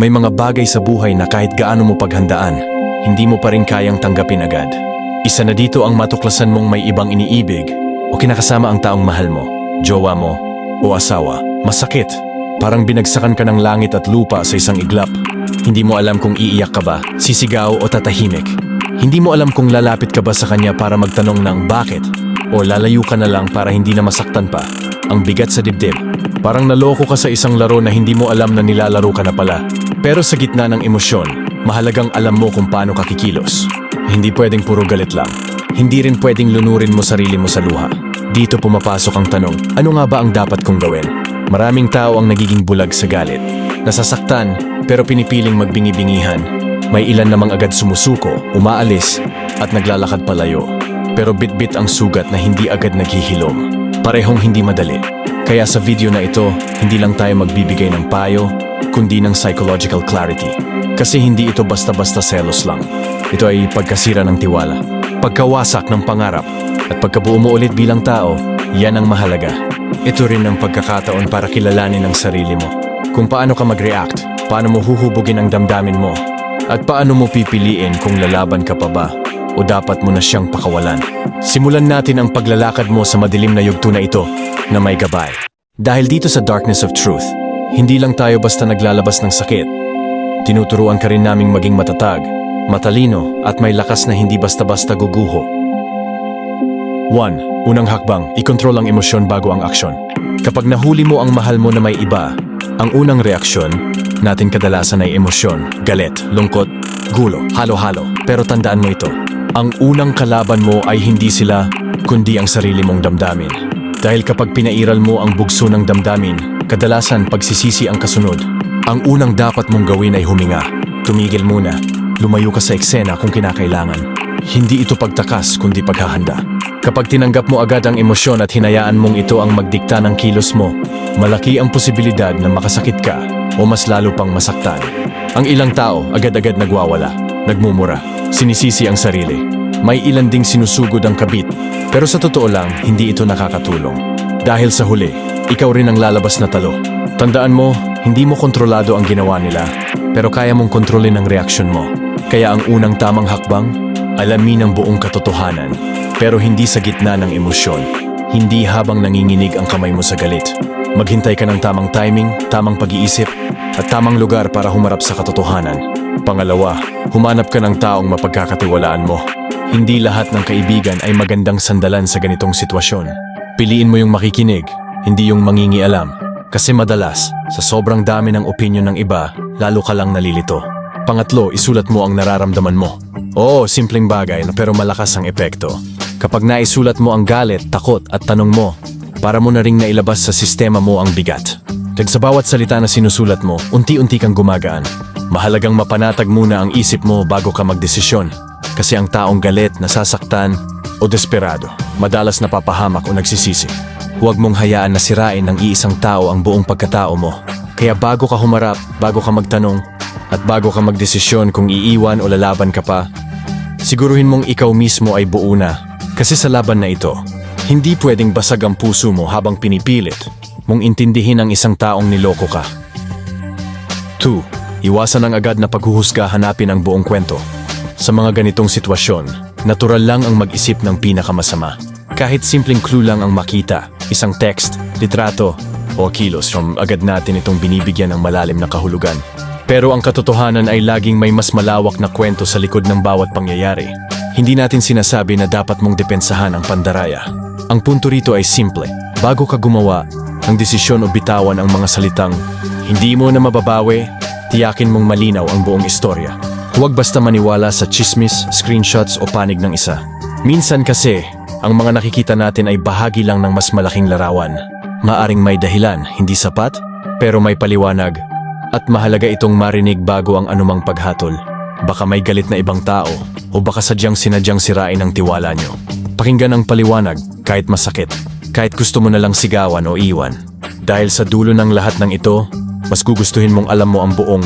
May mga bagay sa buhay na kahit gaano mo paghandaan, hindi mo pa rin kayang tanggapin agad. Isa na dito ang matuklasan mong may ibang iniibig o kinakasama ang taong mahal mo, jowa mo, o asawa. Masakit. Parang binagsakan ka ng langit at lupa sa isang iglap. Hindi mo alam kung iiyak ka ba, sisigaw o tatahimik. Hindi mo alam kung lalapit ka ba sa kanya para magtanong ng bakit o lalayo ka na lang para hindi na masaktan pa. Ang bigat sa dibdib. Parang naloko ka sa isang laro na hindi mo alam na nilalaro ka na pala. Pero sa gitna ng emosyon, mahalagang alam mo kung paano ka kikilos. Hindi pwedeng puro galit lang. Hindi rin pwedeng lunurin mo sarili mo sa luha. Dito pumapasok ang tanong, ano nga ba ang dapat kong gawin? Maraming tao ang nagiging bulag sa galit. Nasasaktan, pero pinipiling magbingi-bingihan. May ilan namang agad sumusuko, umaalis, at naglalakad palayo. Pero bitbit ang sugat na hindi agad naghihilom. Parehong hindi madali. Kaya sa video na ito, hindi lang tayo magbibigay ng payo, kundi ng psychological clarity. Kasi hindi ito basta-basta selos lang. Ito ay pagkasira ng tiwala, pagkawasak ng pangarap, at pagkabuo mo ulit bilang tao, yan ang mahalaga. Ito rin ang pagkakataon para kilalanin ang sarili mo. Kung paano ka mag-react, paano mo huhubugin ang damdamin mo, at paano mo pipiliin kung lalaban ka pa ba o dapat mo na siyang pakawalan. Simulan natin ang paglalakad mo sa madilim na yugto na ito na may gabay. Dahil dito sa Darkness of Truth, hindi lang tayo basta naglalabas ng sakit. Tinuturuan ka rin naming maging matatag, matalino at may lakas na hindi basta-basta guguho. 1. Unang hakbang, ikontrol ang emosyon bago ang aksyon. Kapag nahuli mo ang mahal mo na may iba, ang unang reaksyon natin kadalasan ay emosyon, galit, lungkot, gulo, halo-halo. Pero tandaan mo ito, ang unang kalaban mo ay hindi sila, kundi ang sarili mong damdamin. Dahil kapag pinairal mo ang bugso ng damdamin, kadalasan pagsisisi ang kasunod. Ang unang dapat mong gawin ay huminga. Tumigil muna. Lumayo ka sa eksena kung kinakailangan. Hindi ito pagtakas kundi paghahanda. Kapag tinanggap mo agad ang emosyon at hinayaan mong ito ang magdikta ng kilos mo, malaki ang posibilidad na makasakit ka o mas lalo pang masaktan. Ang ilang tao agad-agad nagwawala, nagmumura, sinisisi ang sarili. May ilan ding sinusugod ang kabit, pero sa totoo lang, hindi ito nakakatulong. Dahil sa huli, ikaw rin ang lalabas na talo. Tandaan mo, hindi mo kontrolado ang ginawa nila, pero kaya mong kontrolin ang reaksyon mo. Kaya ang unang tamang hakbang, alamin ang buong katotohanan, pero hindi sa gitna ng emosyon. Hindi habang nanginginig ang kamay mo sa galit. Maghintay ka ng tamang timing, tamang pag-iisip, at tamang lugar para humarap sa katotohanan. Pangalawa, humanap ka ng taong mapagkakatiwalaan mo. Hindi lahat ng kaibigan ay magandang sandalan sa ganitong sitwasyon. Piliin mo yung makikinig, hindi yung mangingialam. Kasi madalas, sa sobrang dami ng opinyon ng iba, lalo ka lang nalilito. Pangatlo, isulat mo ang nararamdaman mo. Oo, simpleng bagay pero malakas ang epekto. Kapag naisulat mo ang galit, takot at tanong mo, para mo na ring nailabas sa sistema mo ang bigat. Kag sa bawat salita na sinusulat mo, unti-unti kang gumagaan. Mahalagang mapanatag muna ang isip mo bago ka magdesisyon. Kasi ang taong galit, nasasaktan o desperado, madalas napapahamak o nagsisisi. Huwag mong hayaan na sirain ng iisang tao ang buong pagkatao mo. Kaya bago ka humarap, bago ka magtanong, at bago ka magdesisyon kung iiwan o lalaban ka pa, siguruhin mong ikaw mismo ay buo na. Kasi sa laban na ito, hindi pwedeng basag ang puso mo habang pinipilit mong intindihin ang isang taong niloko ka. 2. Iwasan ang agad na paghuhusga hanapin ang buong kwento. Sa mga ganitong sitwasyon, natural lang ang mag-isip ng pinakamasama. Kahit simpleng clue lang ang makita, isang text, litrato, o kilos from agad natin itong binibigyan ng malalim na kahulugan. Pero ang katotohanan ay laging may mas malawak na kwento sa likod ng bawat pangyayari. Hindi natin sinasabi na dapat mong depensahan ang pandaraya. Ang punto rito ay simple. Bago ka gumawa, ang desisyon o bitawan ang mga salitang hindi mo na mababawi, tiyakin mong malinaw ang buong istorya. Huwag basta maniwala sa chismis, screenshots o panig ng isa. Minsan kasi, ang mga nakikita natin ay bahagi lang ng mas malaking larawan. Maaring may dahilan, hindi sapat, pero may paliwanag. At mahalaga itong marinig bago ang anumang paghatol. Baka may galit na ibang tao o baka sadyang sinadyang sirain ang tiwala nyo. Pakinggan ang paliwanag kahit masakit, kahit gusto mo na lang sigawan o iwan. Dahil sa dulo ng lahat ng ito, mas gugustuhin mong alam mo ang buong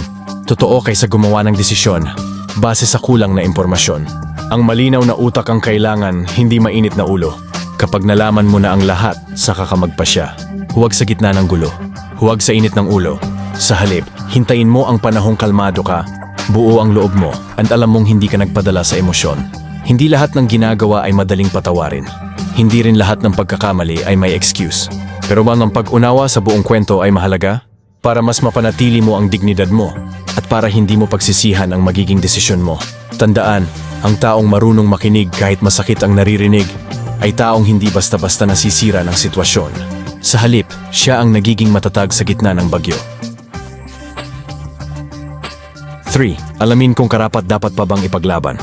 totoo kaysa gumawa ng desisyon base sa kulang na impormasyon. Ang malinaw na utak ang kailangan, hindi mainit na ulo. Kapag nalaman mo na ang lahat, saka ka magpasya. Huwag sa gitna ng gulo. Huwag sa init ng ulo. Sa halip, hintayin mo ang panahong kalmado ka, buo ang loob mo, at alam mong hindi ka nagpadala sa emosyon. Hindi lahat ng ginagawa ay madaling patawarin. Hindi rin lahat ng pagkakamali ay may excuse. Pero bang ang pag-unawa sa buong kwento ay mahalaga? Para mas mapanatili mo ang dignidad mo at para hindi mo pagsisihan ang magiging desisyon mo. Tandaan, ang taong marunong makinig kahit masakit ang naririnig ay taong hindi basta-basta nasisira ng sitwasyon. Sa halip, siya ang nagiging matatag sa gitna ng bagyo. 3. Alamin kung karapat dapat pa bang ipaglaban.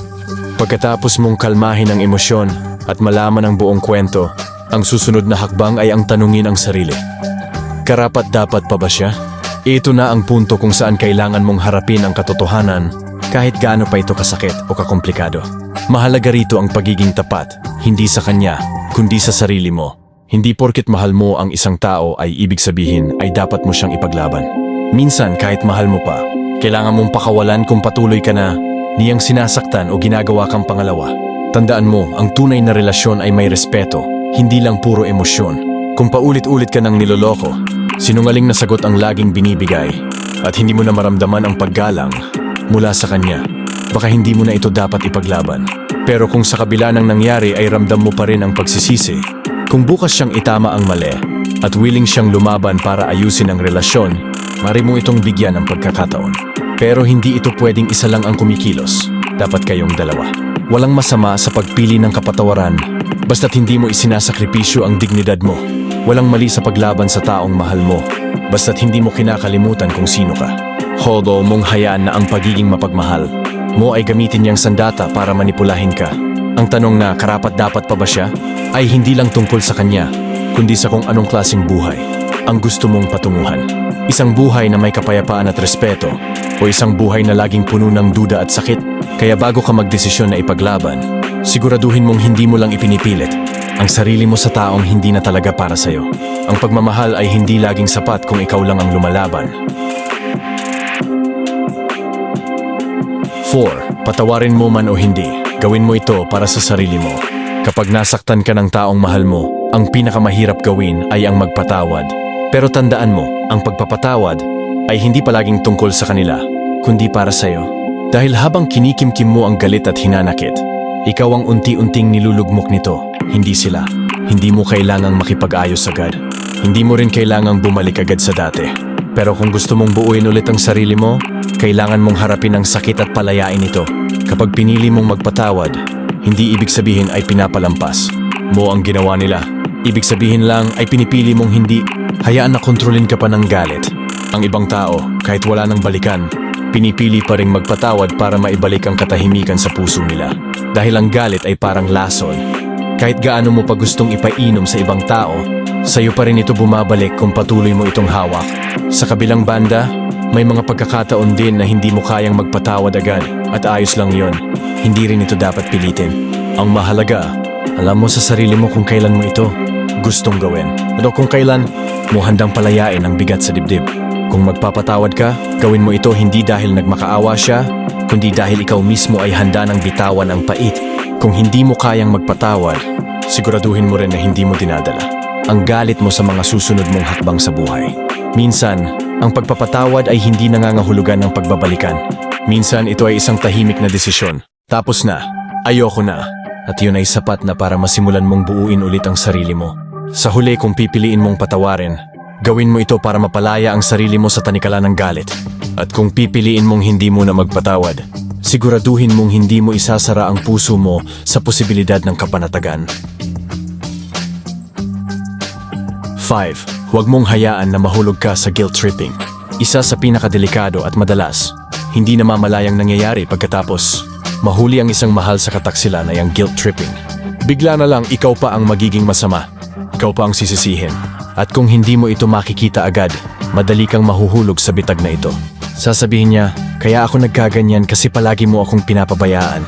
Pagkatapos mong kalmahin ang emosyon at malaman ang buong kwento, ang susunod na hakbang ay ang tanungin ang sarili. Karapat dapat pa ba siya? Ito na ang punto kung saan kailangan mong harapin ang katotohanan kahit gaano pa ito kasakit o kakomplikado. Mahalaga rito ang pagiging tapat, hindi sa kanya, kundi sa sarili mo. Hindi porkit mahal mo ang isang tao ay ibig sabihin ay dapat mo siyang ipaglaban. Minsan kahit mahal mo pa, kailangan mong pakawalan kung patuloy ka na niyang sinasaktan o ginagawa kang pangalawa. Tandaan mo, ang tunay na relasyon ay may respeto, hindi lang puro emosyon. Kung paulit-ulit ka ng niloloko, sinungaling na sagot ang laging binibigay, at hindi mo na maramdaman ang paggalang mula sa kanya, baka hindi mo na ito dapat ipaglaban. Pero kung sa kabila ng nangyari ay ramdam mo pa rin ang pagsisisi, kung bukas siyang itama ang mali, at willing siyang lumaban para ayusin ang relasyon, mari mo itong bigyan ng pagkakataon. Pero hindi ito pwedeng isa lang ang kumikilos. Dapat kayong dalawa. Walang masama sa pagpili ng kapatawaran, basta't hindi mo isinasakripisyo ang dignidad mo. Walang mali sa paglaban sa taong mahal mo, basta't hindi mo kinakalimutan kung sino ka. Hodo mong hayaan na ang pagiging mapagmahal mo ay gamitin niyang sandata para manipulahin ka. Ang tanong na karapat dapat pa ba siya ay hindi lang tungkol sa kanya, kundi sa kung anong klaseng buhay ang gusto mong patunguhan. Isang buhay na may kapayapaan at respeto o isang buhay na laging puno ng duda at sakit. Kaya bago ka magdesisyon na ipaglaban, siguraduhin mong hindi mo lang ipinipilit ang sarili mo sa taong hindi na talaga para sa'yo. Ang pagmamahal ay hindi laging sapat kung ikaw lang ang lumalaban. 4. Patawarin mo man o hindi, gawin mo ito para sa sarili mo. Kapag nasaktan ka ng taong mahal mo, ang pinakamahirap gawin ay ang magpatawad. Pero tandaan mo, ang pagpapatawad ay hindi palaging tungkol sa kanila, kundi para sa'yo. Dahil habang kinikimkim mo ang galit at hinanakit, ikaw ang unti-unting nilulugmok nito, hindi sila. Hindi mo kailangang makipag-ayos agad. Hindi mo rin kailangang bumalik agad sa dati. Pero kung gusto mong buuin ulit ang sarili mo, kailangan mong harapin ang sakit at palayain ito. Kapag pinili mong magpatawad, hindi ibig sabihin ay pinapalampas mo ang ginawa nila. Ibig sabihin lang ay pinipili mong hindi hayaan na kontrolin ka pa ng galit. Ang ibang tao, kahit wala nang balikan, pinipili pa rin magpatawad para maibalik ang katahimikan sa puso nila. Dahil ang galit ay parang lason. Kahit gaano mo pa gustong ipainom sa ibang tao, sa'yo pa rin ito bumabalik kung patuloy mo itong hawak. Sa kabilang banda, may mga pagkakataon din na hindi mo kayang magpatawad agad at ayos lang yon. Hindi rin ito dapat pilitin. Ang mahalaga, alam mo sa sarili mo kung kailan mo ito gustong gawin. At kung kailan mo handang palayain ang bigat sa dibdib. Kung magpapatawad ka, gawin mo ito hindi dahil nagmakaawa siya, kundi dahil ikaw mismo ay handa ng bitawan ang pait. Kung hindi mo kayang magpatawad, siguraduhin mo rin na hindi mo dinadala ang galit mo sa mga susunod mong hakbang sa buhay. Minsan, ang pagpapatawad ay hindi nangangahulugan ng pagbabalikan. Minsan ito ay isang tahimik na desisyon. Tapos na, ayoko na, at yun ay sapat na para masimulan mong buuin ulit ang sarili mo. Sa huli kung pipiliin mong patawarin, gawin mo ito para mapalaya ang sarili mo sa tanikala ng galit. At kung pipiliin mong hindi mo na magpatawad, siguraduhin mong hindi mo isasara ang puso mo sa posibilidad ng kapanatagan. 5. Huwag mong hayaan na mahulog ka sa guilt tripping. Isa sa pinakadelikado at madalas, hindi namamalayang nangyayari pagkatapos mahuli ang isang mahal sa kataksilan ay ang guilt tripping. Bigla na lang ikaw pa ang magiging masama. Ikaw pa ang sisisihin. At kung hindi mo ito makikita agad, madali kang mahuhulog sa bitag na ito. Sasabihin niya, kaya ako nagkaganyan kasi palagi mo akong pinapabayaan.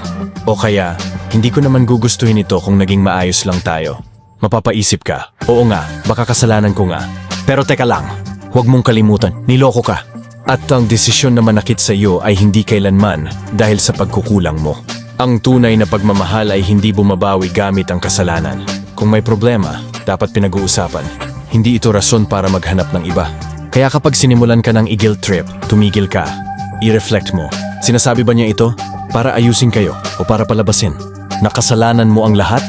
O kaya, hindi ko naman gugustuhin ito kung naging maayos lang tayo. Mapapaisip ka, oo nga, baka kasalanan ko nga. Pero teka lang, huwag mong kalimutan, niloko ka. At ang desisyon na manakit sa iyo ay hindi kailanman dahil sa pagkukulang mo. Ang tunay na pagmamahal ay hindi bumabawi gamit ang kasalanan. Kung may problema, dapat pinag-uusapan. Hindi ito rason para maghanap ng iba. Kaya kapag sinimulan ka ng i-guilt trip, tumigil ka. I-reflect mo. Sinasabi ba niya ito? Para ayusin kayo o para palabasin? Nakasalanan mo ang lahat?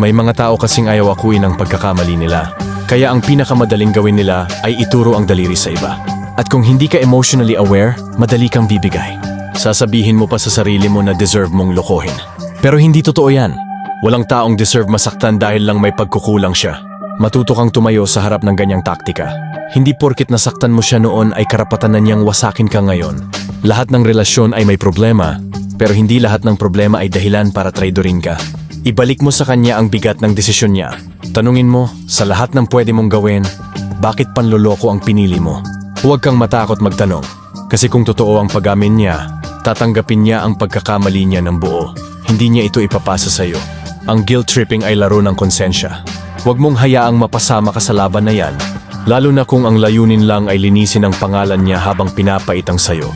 May mga tao kasing ayaw akuin ang pagkakamali nila. Kaya ang pinakamadaling gawin nila ay ituro ang daliri sa iba. At kung hindi ka emotionally aware, madali kang bibigay. Sasabihin mo pa sa sarili mo na deserve mong lokohin. Pero hindi totoo yan. Walang taong deserve masaktan dahil lang may pagkukulang siya. Matuto kang tumayo sa harap ng ganyang taktika. Hindi porkit nasaktan mo siya noon ay karapatan na niyang wasakin ka ngayon. Lahat ng relasyon ay may problema, pero hindi lahat ng problema ay dahilan para traidorin ka. Ibalik mo sa kanya ang bigat ng desisyon niya. Tanungin mo, sa lahat ng pwede mong gawin, bakit panloloko ang pinili mo? Huwag kang matakot magtanong. Kasi kung totoo ang pag-amin niya, tatanggapin niya ang pagkakamali niya ng buo. Hindi niya ito ipapasa sa'yo. Ang guilt tripping ay laro ng konsensya. Huwag mong hayaang mapasama ka sa laban na yan, lalo na kung ang layunin lang ay linisin ang pangalan niya habang pinapaitang sayo.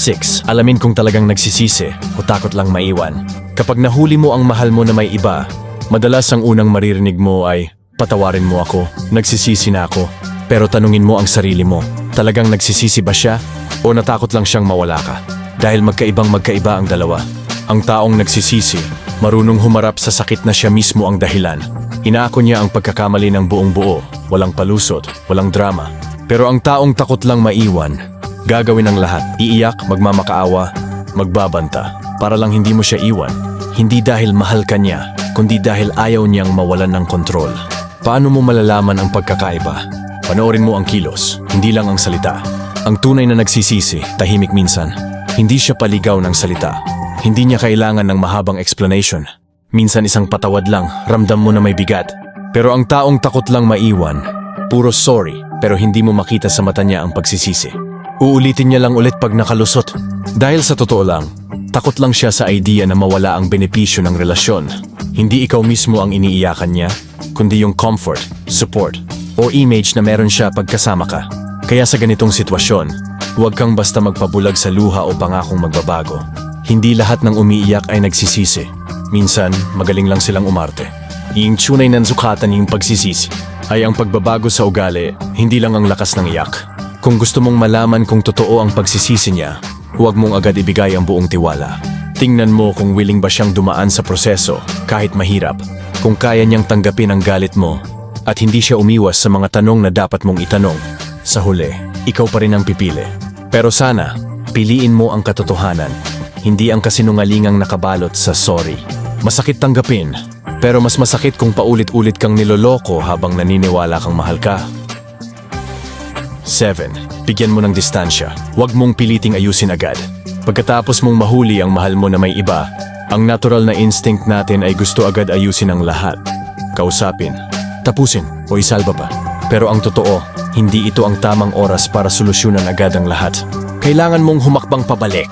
6. Alamin kung talagang nagsisisi o takot lang maiwan. Kapag nahuli mo ang mahal mo na may iba, madalas ang unang maririnig mo ay, patawarin mo ako, nagsisisi na ako. Pero tanungin mo ang sarili mo, talagang nagsisisi ba siya o natakot lang siyang mawala ka? Dahil magkaibang magkaiba ang dalawa. Ang taong nagsisisi, marunong humarap sa sakit na siya mismo ang dahilan. Inaako niya ang pagkakamali ng buong buo, walang palusot, walang drama. Pero ang taong takot lang maiwan, gagawin ang lahat. Iiyak, magmamakaawa, magbabanta, para lang hindi mo siya iwan. Hindi dahil mahal ka niya, kundi dahil ayaw niyang mawalan ng kontrol. Paano mo malalaman ang pagkakaiba? Panoorin mo ang kilos, hindi lang ang salita. Ang tunay na nagsisisi, tahimik minsan. Hindi siya paligaw ng salita. Hindi niya kailangan ng mahabang explanation. Minsan isang patawad lang, ramdam mo na may bigat. Pero ang taong takot lang maiwan, puro sorry, pero hindi mo makita sa mata niya ang pagsisisi. Uulitin niya lang ulit pag nakalusot. Dahil sa totoo lang, takot lang siya sa idea na mawala ang benepisyo ng relasyon. Hindi ikaw mismo ang iniiyakan niya, kundi yung comfort, support, o image na meron siya pagkasama ka. Kaya sa ganitong sitwasyon, huwag kang basta magpabulag sa luha o pangakong magbabago. Hindi lahat ng umiiyak ay nagsisisi. Minsan, magaling lang silang umarte. Yung tunay ng sukatan yung pagsisisi ay ang pagbabago sa ugali, hindi lang ang lakas ng iyak. Kung gusto mong malaman kung totoo ang pagsisisi niya, huwag mong agad ibigay ang buong tiwala. Tingnan mo kung willing ba siyang dumaan sa proseso kahit mahirap, kung kaya niyang tanggapin ang galit mo, at hindi siya umiwas sa mga tanong na dapat mong itanong. Sa huli, ikaw pa rin ang pipili. Pero sana, piliin mo ang katotohanan, hindi ang kasinungalingang nakabalot sa sorry. Masakit tanggapin, pero mas masakit kung paulit-ulit kang niloloko habang naniniwala kang mahal ka. 7. Bigyan mo ng distansya. Huwag mong piliting ayusin agad. Pagkatapos mong mahuli ang mahal mo na may iba, ang natural na instinct natin ay gusto agad ayusin ang lahat. Kausapin, tapusin o isalba pa. Pero ang totoo, hindi ito ang tamang oras para solusyonan agad ang lahat. Kailangan mong humakbang pabalik.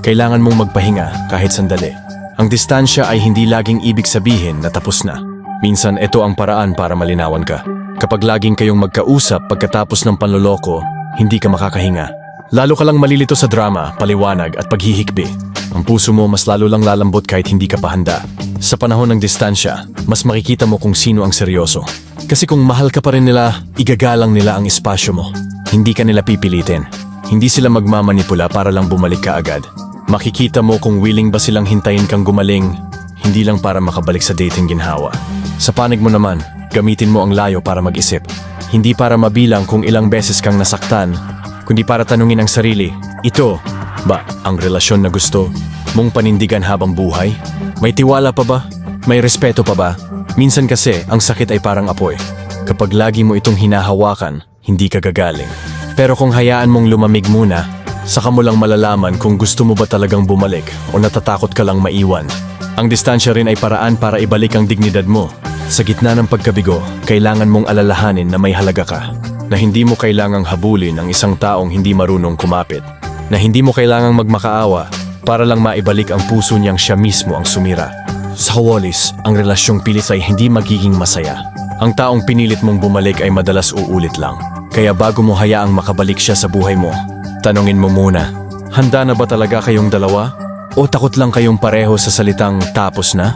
Kailangan mong magpahinga kahit sandali. Ang distansya ay hindi laging ibig sabihin na tapos na. Minsan ito ang paraan para malinawan ka. Kapag laging kayong magkausap pagkatapos ng panloloko, hindi ka makakahinga. Lalo ka lang malilito sa drama, paliwanag at paghihikbi. Ang puso mo mas lalo lang lalambot kahit hindi ka pa handa. Sa panahon ng distansya, mas makikita mo kung sino ang seryoso. Kasi kung mahal ka pa rin nila, igagalang nila ang espasyo mo. Hindi ka nila pipilitin. Hindi sila magmamanipula para lang bumalik ka agad. Makikita mo kung willing ba silang hintayin kang gumaling, hindi lang para makabalik sa dating ginhawa. Sa panig mo naman, gamitin mo ang layo para mag-isip. Hindi para mabilang kung ilang beses kang nasaktan, kundi para tanungin ang sarili, ito ba ang relasyon na gusto mong panindigan habang buhay? May tiwala pa ba? May respeto pa ba? Minsan kasi, ang sakit ay parang apoy. Kapag lagi mo itong hinahawakan, hindi ka gagaling. Pero kung hayaan mong lumamig muna, saka mo lang malalaman kung gusto mo ba talagang bumalik o natatakot ka lang maiwan. Ang distansya rin ay paraan para ibalik ang dignidad mo. Sa gitna ng pagkabigo, kailangan mong alalahanin na may halaga ka. Na hindi mo kailangang habulin ang isang taong hindi marunong kumapit. Na hindi mo kailangang magmakaawa para lang maibalik ang puso niyang siya mismo ang sumira. Sa Wallis, ang relasyong pilit ay hindi magiging masaya. Ang taong pinilit mong bumalik ay madalas uulit lang. Kaya bago mo hayaang makabalik siya sa buhay mo, tanungin mo muna, handa na ba talaga kayong dalawa? O takot lang kayong pareho sa salitang tapos na?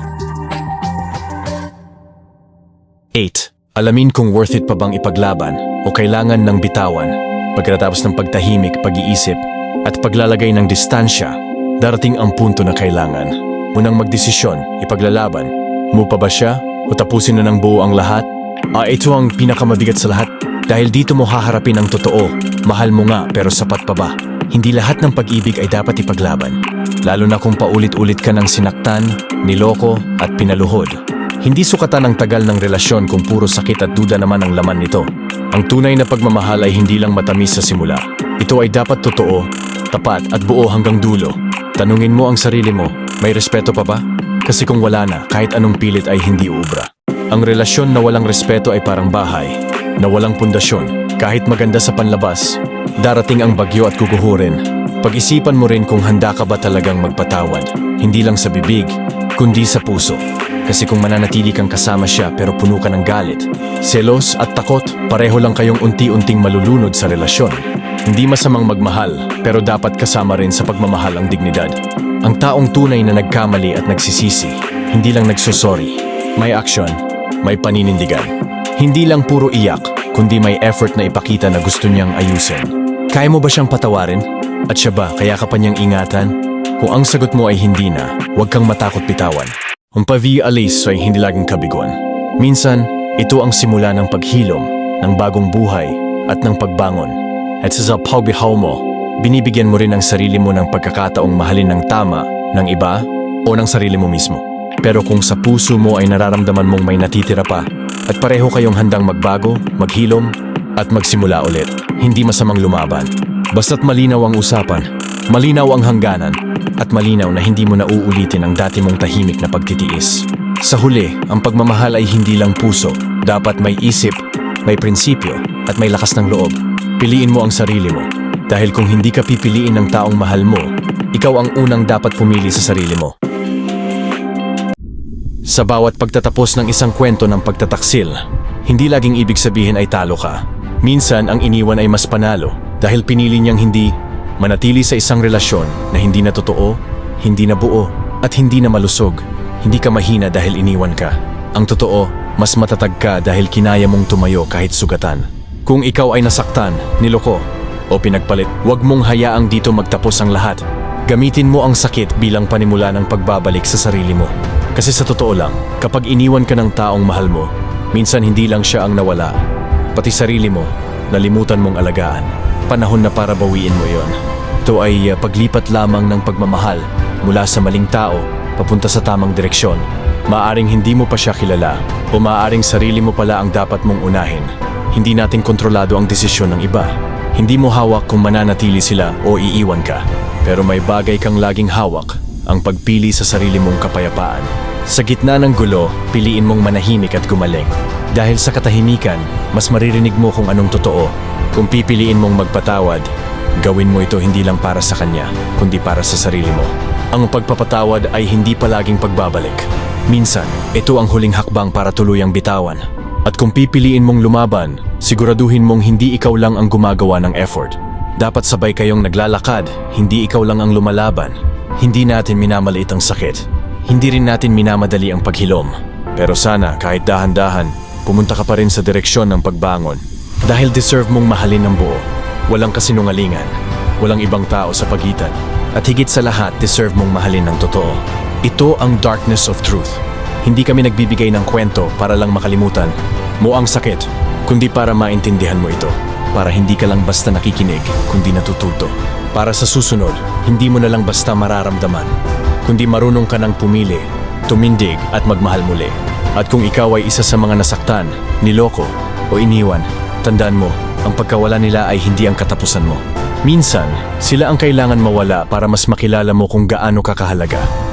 8. Alamin kung worth it pa bang ipaglaban o kailangan ng bitawan. Pagkatapos ng pagtahimik, pag-iisip, at paglalagay ng distansya, darating ang punto na kailangan. Unang magdesisyon, ipaglalaban. Mo pa ba siya? O tapusin na ng buo ang lahat? Ah, ito ang pinakamabigat sa lahat. Dahil dito mo haharapin ang totoo. Mahal mo nga pero sapat pa ba? Hindi lahat ng pag-ibig ay dapat ipaglaban. Lalo na kung paulit-ulit ka ng sinaktan, niloko at pinaluhod. Hindi sukatan ang tagal ng relasyon kung puro sakit at duda naman ang laman nito. Ang tunay na pagmamahal ay hindi lang matamis sa simula. Ito ay dapat totoo, tapat at buo hanggang dulo. Tanungin mo ang sarili mo, may respeto pa ba? Kasi kung wala na, kahit anong pilit ay hindi uubra. Ang relasyon na walang respeto ay parang bahay, na walang pundasyon. Kahit maganda sa panlabas, darating ang bagyo at guguhurin. Pag-isipan mo rin kung handa ka ba talagang magpatawad. Hindi lang sa bibig, kundi sa puso. Kasi kung mananatili kang kasama siya pero puno ka ng galit, selos at takot, pareho lang kayong unti-unting malulunod sa relasyon. Hindi masamang magmahal, pero dapat kasama rin sa pagmamahal ang dignidad. Ang taong tunay na nagkamali at nagsisisi, hindi lang nagsusorry. May aksyon, may paninindigan. Hindi lang puro iyak, kundi may effort na ipakita na gusto niyang ayusin. Kaya mo ba siyang patawarin? At siya ba, kaya ka pa niyang ingatan? Kung ang sagot mo ay hindi na, huwag kang matakot bitawan. Ang pavi alis ay hindi laging kabiguan. Minsan, ito ang simula ng paghilom, ng bagong buhay, at ng pagbangon. At sa pagbihaw mo, binibigyan mo rin ang sarili mo ng pagkakataong mahalin ng tama, ng iba, o ng sarili mo mismo. Pero kung sa puso mo ay nararamdaman mong may natitira pa, at pareho kayong handang magbago, maghilom, at magsimula ulit, hindi masamang lumaban. Basta't malinaw ang usapan, malinaw ang hangganan, at malinaw na hindi mo na uulitin ang dati mong tahimik na pagtitiis. Sa huli, ang pagmamahal ay hindi lang puso, dapat may isip, may prinsipyo, at may lakas ng loob. Piliin mo ang sarili mo. Dahil kung hindi ka pipiliin ng taong mahal mo, ikaw ang unang dapat pumili sa sarili mo. Sa bawat pagtatapos ng isang kwento ng pagtataksil, hindi laging ibig sabihin ay talo ka. Minsan ang iniwan ay mas panalo dahil pinili niyang hindi manatili sa isang relasyon na hindi na totoo, hindi na buo, at hindi na malusog. Hindi ka mahina dahil iniwan ka. Ang totoo, mas matatag ka dahil kinaya mong tumayo kahit sugatan. Kung ikaw ay nasaktan, niloko, o pinagpalit, huwag mong hayaang dito magtapos ang lahat. Gamitin mo ang sakit bilang panimula ng pagbabalik sa sarili mo. Kasi sa totoo lang, kapag iniwan ka ng taong mahal mo, minsan hindi lang siya ang nawala. Pati sarili mo, nalimutan mong alagaan. Panahon na para bawiin mo yon. Ito ay uh, paglipat lamang ng pagmamahal mula sa maling tao papunta sa tamang direksyon. Maaring hindi mo pa siya kilala o maaring sarili mo pala ang dapat mong unahin. Hindi natin kontrolado ang desisyon ng iba. Hindi mo hawak kung mananatili sila o iiwan ka. Pero may bagay kang laging hawak, ang pagpili sa sarili mong kapayapaan. Sa gitna ng gulo, piliin mong manahimik at gumaling. Dahil sa katahimikan, mas maririnig mo kung anong totoo. Kung pipiliin mong magpatawad, gawin mo ito hindi lang para sa kanya, kundi para sa sarili mo. Ang pagpapatawad ay hindi palaging pagbabalik. Minsan, ito ang huling hakbang para tuluyang bitawan. At kung pipiliin mong lumaban, siguraduhin mong hindi ikaw lang ang gumagawa ng effort. Dapat sabay kayong naglalakad, hindi ikaw lang ang lumalaban. Hindi natin minamaliit ang sakit. Hindi rin natin minamadali ang paghilom. Pero sana kahit dahan-dahan, pumunta ka pa rin sa direksyon ng pagbangon. Dahil deserve mong mahalin ng buo. Walang kasinungalingan. Walang ibang tao sa pagitan. At higit sa lahat, deserve mong mahalin ng totoo. Ito ang darkness of truth. Hindi kami nagbibigay ng kwento para lang makalimutan mo ang sakit, kundi para maintindihan mo ito. Para hindi ka lang basta nakikinig, kundi natututo. Para sa susunod, hindi mo na lang basta mararamdaman, kundi marunong ka ng pumili, tumindig at magmahal muli. At kung ikaw ay isa sa mga nasaktan, niloko o iniwan, tandaan mo, ang pagkawala nila ay hindi ang katapusan mo. Minsan, sila ang kailangan mawala para mas makilala mo kung gaano kakahalaga.